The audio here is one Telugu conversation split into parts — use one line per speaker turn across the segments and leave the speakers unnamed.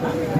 Thank you.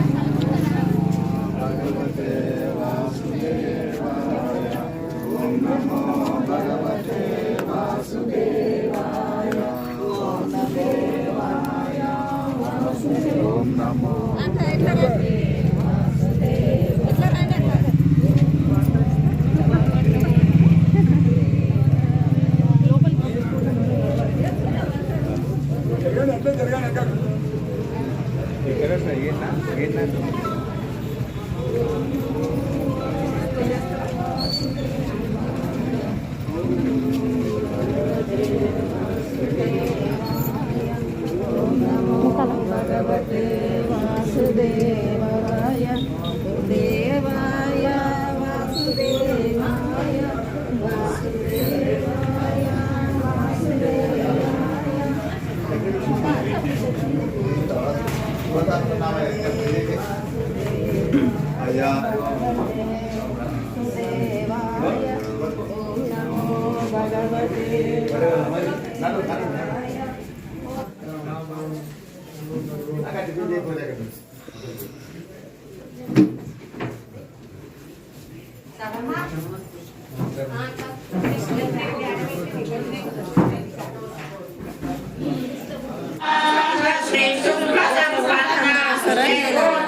Caralho,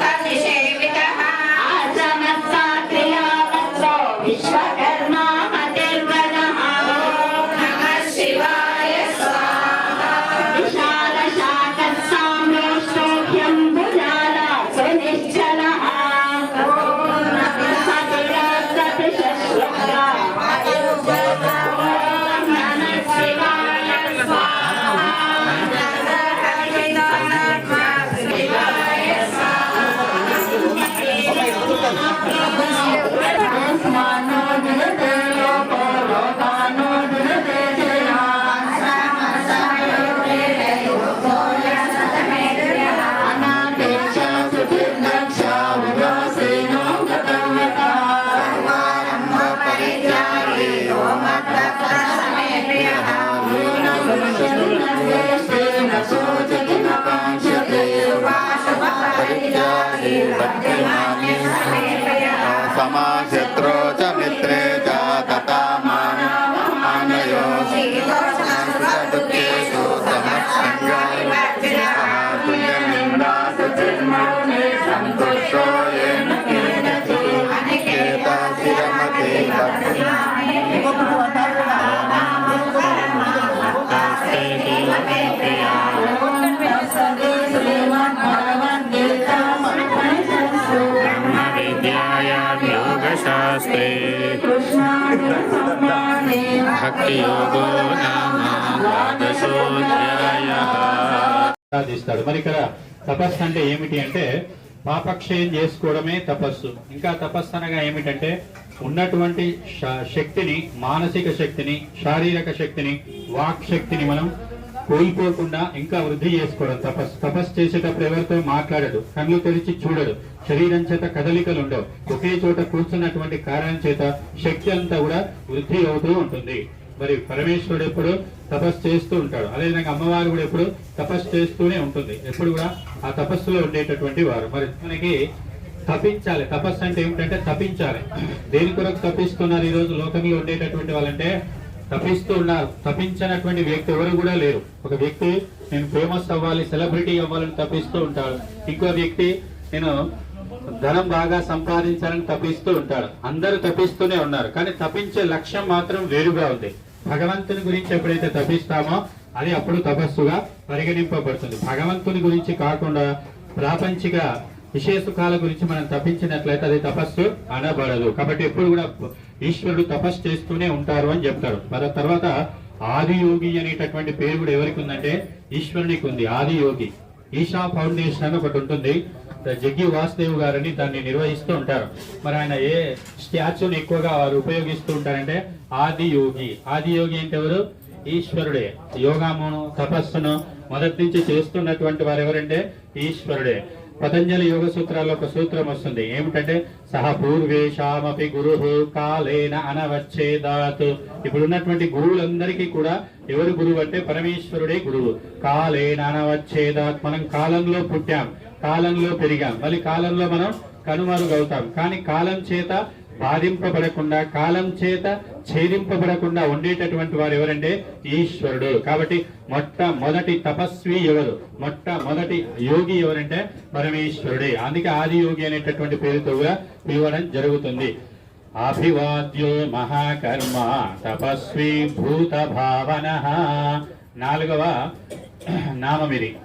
భక్తియోగో మరి ఇక్కడ తపస్సు అంటే ఏమిటి అంటే పాపక్షయం చేసుకోవడమే తపస్సు. ఇంకా తపస్సు అనగా ఏమిటంటే ఉన్నటువంటి శక్తిని మానసిక శక్తిని శారీరక శక్తిని వాక్ శక్తిని మనం కోల్పోకుండా ఇంకా వృద్ధి చేసుకోవడం తపస్సు. తపస్సు చేసేటప్పుడు ఎవరితో మాట్లాడడు కళ్ళు తెరిచి చూడడు. శరీరం చేత కదలికలు ఉండవు ఒకే చోట కూర్చున్నటువంటి కారణం చేత శక్తి అంతా కూడా వృద్ధి అవుతూ ఉంటుంది. మరి పరమేశ్వరుడు ఎప్పుడు తపస్సు చేస్తూ ఉంటాడు. అదేవిధంగా అమ్మవారు కూడా ఎప్పుడు తపస్సు చేస్తూనే ఉంటుంది. ఎప్పుడు కూడా ఆ తపస్సులో ఉండేటటువంటి వారు. మరి మనకి తపించాలి. తపస్సు అంటే ఏమిటంటే తపించాలి. దేని కొరకు తపిస్తున్నారు ఈ రోజు లోకంలో ఉండేటటువంటి వాళ్ళంటే తప్పిస్తూ ఉన్నారు తపించినటువంటి వ్యక్తి ఎవరు కూడా లేరు. ఒక వ్యక్తి నేను ఫేమస్ అవ్వాలి సెలబ్రిటీ అవ్వాలని తప్పిస్తూ ఉంటాడు. ఇంకో వ్యక్తి నేను ధనం బాగా సంపాదించాలని తప్పిస్తూ ఉంటాడు. అందరూ తప్పిస్తూనే ఉన్నారు. కానీ తపించే లక్ష్యం మాత్రం వేరుగా ఉంది. భగవంతుని గురించి ఎప్పుడైతే తప్పిస్తామో అది అప్పుడు తపస్సుగా పరిగణింపబడుతుంది. భగవంతుని గురించి కాకుండా ప్రాపంచిక విశేష సుఖాల గురించి మనం తప్పించినట్లయితే అది తపస్సు అనబడదు. కాబట్టి ఎప్పుడు కూడా ఈశ్వరుడు తపస్సు చేస్తూనే ఉంటారు అని చెప్తాడు. మరి తర్వాత ఆదియోగి అనేటటువంటి పేరు కూడా ఎవరికి ఉందంటే ఈశ్వరునికి ఉంది ఆదియోగి. ఈషా ఫౌండేషన్ అని ఒకటి ఉంటుంది. జగ్గి వాసుదేవ్ గారని దాన్ని నిర్వహిస్తూ ఉంటారు. మరి ఆయన ఏ స్టాచ్యూని ఎక్కువగా వారు ఉపయోగిస్తూ ఉంటారంటే ఆది యోగి అంటే ఎవరు? ఈశ్వరుడే. యోగామును తపస్సును మొదటి నుంచి చేస్తున్నటువంటి వారు ఎవరంటే ఈశ్వరుడే. పతంజలి యోగ సూత్రాల్లో ఒక సూత్రం వస్తుంది. ఏమిటంటే సహ పూర్వేషామపి గురు కాలేన అనవచ్చేదాత్ ఇప్పుడు ఉన్నటువంటి గురువులందరికీ కూడా ఎవరు గురువు అంటే పరమేశ్వరుడే గురువు. కాలేన అనవచ్చేదాత్ మనం కాలంలో పుట్టాం కాలంలో పెరిగాం. మళ్ళీ కాలంలో మనం కనుమరుగవుతాం. కానీ కాలం చేత బాధింపబడకుండా కాలం చేత ఛేదింపబడకుండా ఉండేటటువంటి వారు ఎవరంటే ఈశ్వరుడు. కాబట్టి మొట్టమొదటి తపస్వి ఎవరు? మొట్టమొదటి యోగి ఎవరంటే పరమేశ్వరుడే. అందుకే ఆది యోగి అనేటటువంటి పేరుతో కూడా పిలవడం జరుగుతుంది. అభివాద్యో మహాకర్మ తపస్వి భూత భావన నాలుగవ నామమిది.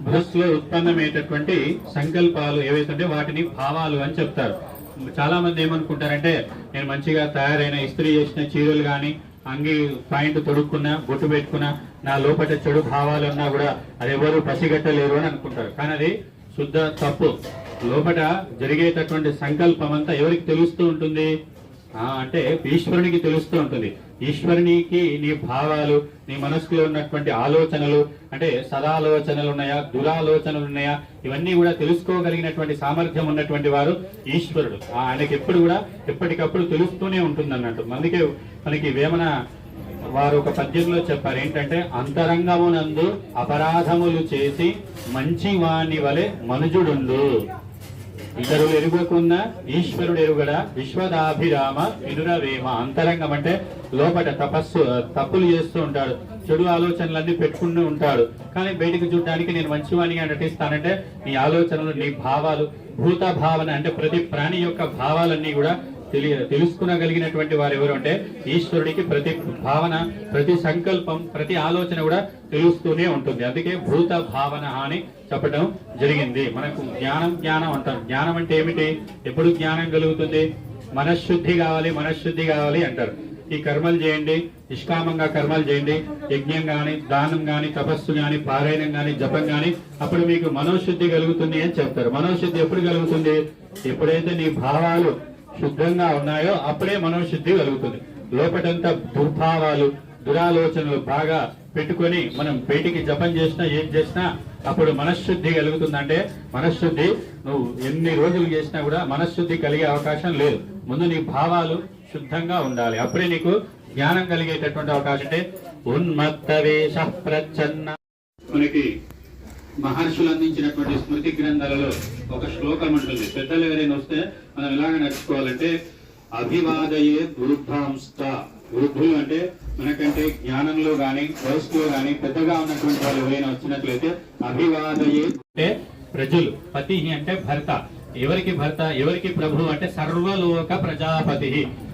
బృహస్లో ఉత్పన్నమయ్యేటటువంటి సంకల్పాలు ఏవైతుంటే వాటిని భావాలు అని చెప్తారు. చాలా మంది ఏమనుకుంటారంటే నేను మంచిగా తయారైన ఇస్త్రీ చేసిన చీరలు కానీ అంగి పాయింట్ తొడుక్కున్నా బొట్టు పెట్టుకున్నా నా లోపల చెడు భావాలున్నా కూడా అది ఎవరు పసిగట్టలేరు అని అనుకుంటారు. కానీ అది శుద్ధ తప్పు. లోపల జరిగేటటువంటి సంకల్పం అంతా ఎవరికి తెలుస్తూ ఉంటుంది? ఆ, అంటే ఈశ్వరునికి తెలుస్తూ ఉంటుంది. ఈశ్వరునికి నీ భావాలు నీ మనసులో ఉన్నటువంటి ఆలోచనలు అంటే సదాలోచనలు ఉన్నాయా దురాలోచనలు ఉన్నాయా ఇవన్నీ కూడా తెలుసుకోగలిగినటువంటి సామర్థ్యం ఉన్నటువంటి వారు ఈశ్వరుడు. ఆయనకి ఎప్పుడు కూడా ఎప్పటికప్పుడు తెలుస్తూనే ఉంటుంది అన్నట్టు అందుకే మనకి వేమన వారు ఒక పద్యంలో చెప్పారు ఏంటంటే అంతరంగమునందు అపరాధములు చేసి మంచి వాణి వలె మనుజుడుండు. ఇద్దరు ఎరుగకున్న ఈశ్వరుడు ఎరుగడ విశ్వదాభిరామ వినురవేమ అంతరంగం అంటే లోపల తపస్సు తప్పులు చేస్తూ ఉంటాడు. చెడు ఆలోచనలన్నీ పెట్టుకుంటూ ఉంటాడు. కానీ బయటికి చూడడానికి నేను మంచివాణిగా నటిస్తానంటే నీ ఆలోచనలు నీ భావాలు భూత భావన అంటే ప్రతి ప్రాణి యొక్క భావాలన్నీ కూడా తెలియ తెలుసుకునగలిగినటువంటి వారు ఎవరు అంటే ఈశ్వరుడికి ప్రతి భావన ప్రతి సంకల్పం ప్రతి ఆలోచన కూడా తెలుస్తూనే ఉంటుంది. అందుకే భూత భావన అని చెప్పడం జరిగింది. మనకు జ్ఞానం జ్ఞానం అంటారు జ్ఞానం అంటే ఏమిటి? ఎప్పుడు జ్ఞానం కలుగుతుంది? మనశ్శుద్ధి కావాలి మనశ్శుద్ధి కావాలి అంటారు. ఈ కర్మలు చేయండి నిష్కామంగా కర్మలు చేయండి. యజ్ఞం కానీ దానం కానీ తపస్సు గాని పారాయణం కానీ జపం కానీ అప్పుడు మీకు మనోశుద్ధి కలుగుతుంది అని చెప్తారు. మనోశుద్ధి ఎప్పుడు కలుగుతుంది? ఎప్పుడైతే నీ భావాలు శుద్ధంగా ఉన్నాయో అప్పుడే మనోశుద్ధి కలుగుతుంది. లోపటంతా దుర్భావాలు దురాలోచనలు బాగా పెట్టుకొని మనం బయటికి జపం చేసినా ఏం చేసినా అప్పుడు మనశ్శుద్ధి కలుగుతుందంటే మనశ్శుద్ధి నువ్వు ఎన్ని రోజులు చేసినా కూడా మనశ్శుద్ధి కలిగే అవకాశం లేదు. ముందు నీ భావాలు శుద్ధంగా ఉండాలి. అప్పుడే నీకు జ్ఞానం కలిగేటటువంటి అవకాశం అంటే ఉన్మత్త వేష ప్రచ్ఛన్న. మనకి మహర్షులు అందించినటువంటి స్మృతి గ్రంథాలలో ఒక శ్లోకం ఉంటుంది. పెద్దలు ఎవరైనా వస్తే మనం ఎలాగ నడుచుకోవాలంటే అభివాదయే వృద్ధాంస్త వృద్ధులు అంటే మనకంటే జ్ఞానంలో గాని వయసులో గాని పెద్దగా ఉన్నటువంటి వాళ్ళు ఎవరైనా వచ్చినట్లయితే అభివాదయే అంటే ప్రజలు పతి అంటే భర్త. ఎవరికి భర్త ఎవరికి ప్రభు అంటే సర్వలోక ప్రజాపతి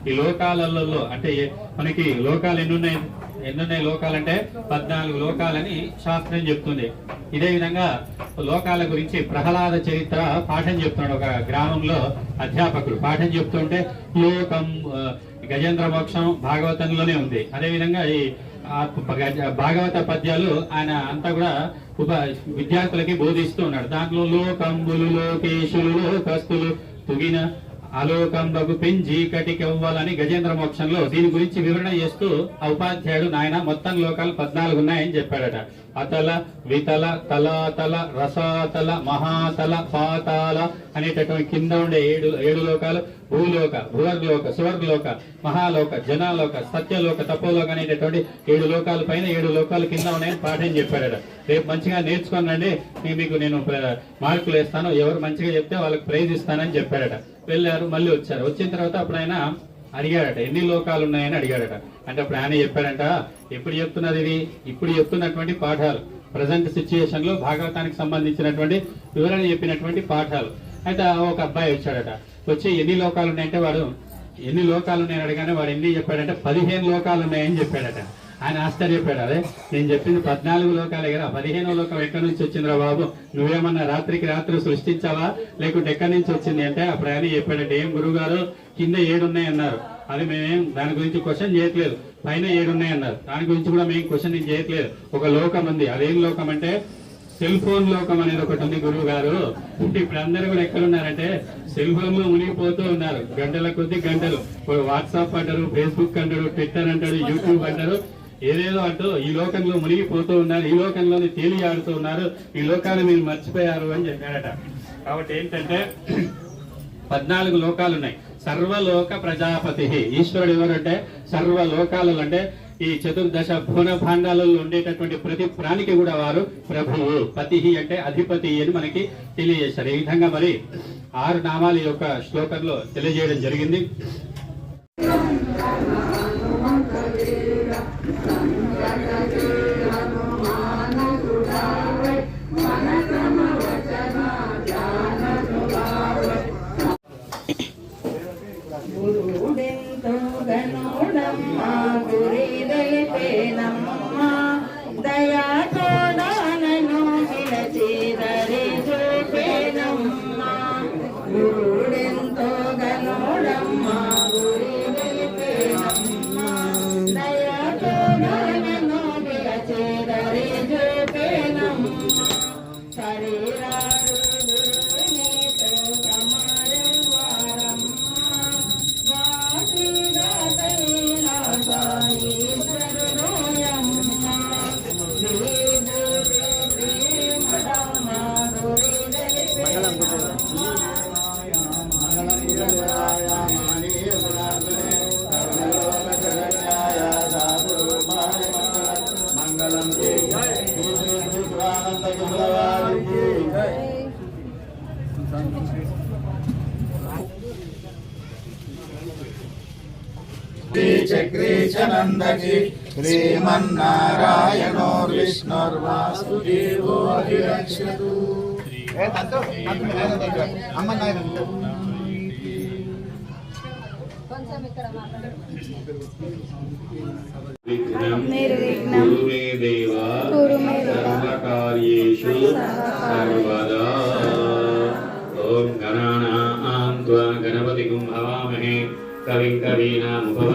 ఈ లోకాలలో అంటే మనకి లోకాలు ఎన్నున్నాయి ఎన్నున్నాయి లోకాలంటే పద్నాలుగు లోకాలని శాస్త్రం చెప్తుంది. ఇదే విధంగా లోకాల గురించి ప్రహ్లాద చరిత్ర పాఠం చెప్తున్నాడు ఒక గ్రామంలో అధ్యాపకుడు. పాఠం చెప్తుంటే లోకం గజేంద్ర మోక్షం భాగవతంలోనే ఉంది. అదే విధంగా ఈ భాగవత పద్యాలు ఆయన అంతా కూడా ఉప విద్యార్థులకి బోధిస్తూ ఉన్నాడు. దాంట్లో లోకంబులు లోకేశులు లోకస్తులు తుగిన అలోకంబకు పెంచి కటికెవ్వాలని గజేంద్ర మోక్షంలో దీని గురించి వివరణ చేస్తూ ఆ ఉపాధ్యాయుడు నాయన మొత్తం లోకాలు పద్నాలుగు ఉన్నాయని చెప్పాడట. అతల వితల తలాతల రసాతల మహాతల పాతాల అనేటటువంటి కింద ఉండే ఏడు ఏడు లోకాలు భూలోక భూవర్గలోక సువర్లోక మహాలోక జనాలోక సత్యలోక తపోలోక అనేటటువంటి ఏడు లోకాల పైన ఏడు లోకాలు కింద ఉన్నాయని పాఠం చెప్పాడట. రేపు మంచిగా నేర్చుకోనండి. మీకు నేను మార్కులు వేస్తాను. ఎవరు మంచిగా చెప్తే వాళ్ళకి ప్రైజ్ ఇస్తానని చెప్పాడట. వెళ్ళారు మళ్ళీ వచ్చారు. వచ్చిన తర్వాత అప్పుడు ఆయన అడిగాడట ఎన్ని లోకాలు ఉన్నాయని అడిగాడట. అంటే అప్పుడు ఆయన చెప్పాడంట ఎప్పుడు చెప్తున్నది ఇది? ఇప్పుడు చెప్తున్నటువంటి పాఠాలు. ప్రజెంట్ సిచ్యుయేషన్లో భాగవతానికి సంబంధించినటువంటి వివరణ చెప్పినటువంటి పాఠాలు. అయితే ఒక అబ్బాయి వచ్చాడట వచ్చి ఎన్ని లోకాలు ఉన్నాయంటే వాడు ఎన్ని లోకాలు ఉన్నాయని అడగానే వాడు ఎన్ని చెప్పాడంటే పదిహేను లోకాలు ఉన్నాయని చెప్పాడట. ఆయన ఆశ్చర్యపోయాడు. అదే నేను చెప్పింది పద్నాలుగు లోకాలే కదా. పదిహేనో లోకం ఎక్కడి నుంచి వచ్చిందిరా బాబు? నువ్వేమన్నా రాత్రికి రాత్రి సృష్టించావా? లేకుంటే ఎక్కడి నుంచి వచ్చింది అంటే అప్పుడు ఆయన చెప్పాడంటే. ఏం గురువు గారు కింద ఏడున్నాయి అన్నారు. అది మేమేం దాని గురించి క్వశ్చన్ చేయట్లేదు. పైన ఏడున్నాయి అన్నారు. దాని గురించి కూడా మేము క్వశ్చన్ చేయట్లేదు. ఒక లోకం ఉంది. అదేం లోకం అంటే సెల్ ఫోన్ లోకం అనేది ఒకటి ఉంది గురువు గారు ఇప్పుడు అందరూ కూడా ఎక్కడున్నారంటే సెల్ ఫోన్లో మునిగిపోతూ ఉన్నారు. గంటల కొద్ది గంటలు. వాట్సాప్ అంటారు ఫేస్బుక్ అంటారు ట్విట్టర్ అంటారు యూట్యూబ్ అంటారు. ఏదేదో అంటూ ఈ లోకంలో మునిగిపోతూ ఉన్నారు ఈ లోకంలోనే తేలియాడుతూ ఉన్నారు ఈ లోకాన్ని మీరు మర్చిపోయారు అని చెప్పాడట. కాబట్టి ఏంటంటే పద్నాలుగు లోకాలు ఉన్నాయి సర్వలోక ప్రజాపతి ఈశ్వరుడు ఎవరంటే సర్వ లోకాలు అంటే ఈ చతుర్దశ భువన భాండాలలో ఉండేటటువంటి ప్రతి ప్రాణికి కూడా వారు ప్రభువు. పతి అంటే అధిపతి అని మనకి తెలియజేశారు. ఈ విధంగా మరి ఆరు నామాల యొక్క శ్లోకంలో తెలియజేయడం జరిగింది.
గురి
తెలిపేనమ్మా దయా నందకి
శ్రీమన్నారాయణో
విష్ణుర్వాసుదేవో రక్షతు అమ్మ
सर्वकार्येषु सर्वदा ॐ गणानां त्वा गणपतिगुं हवामहे कविं कवीनामुपव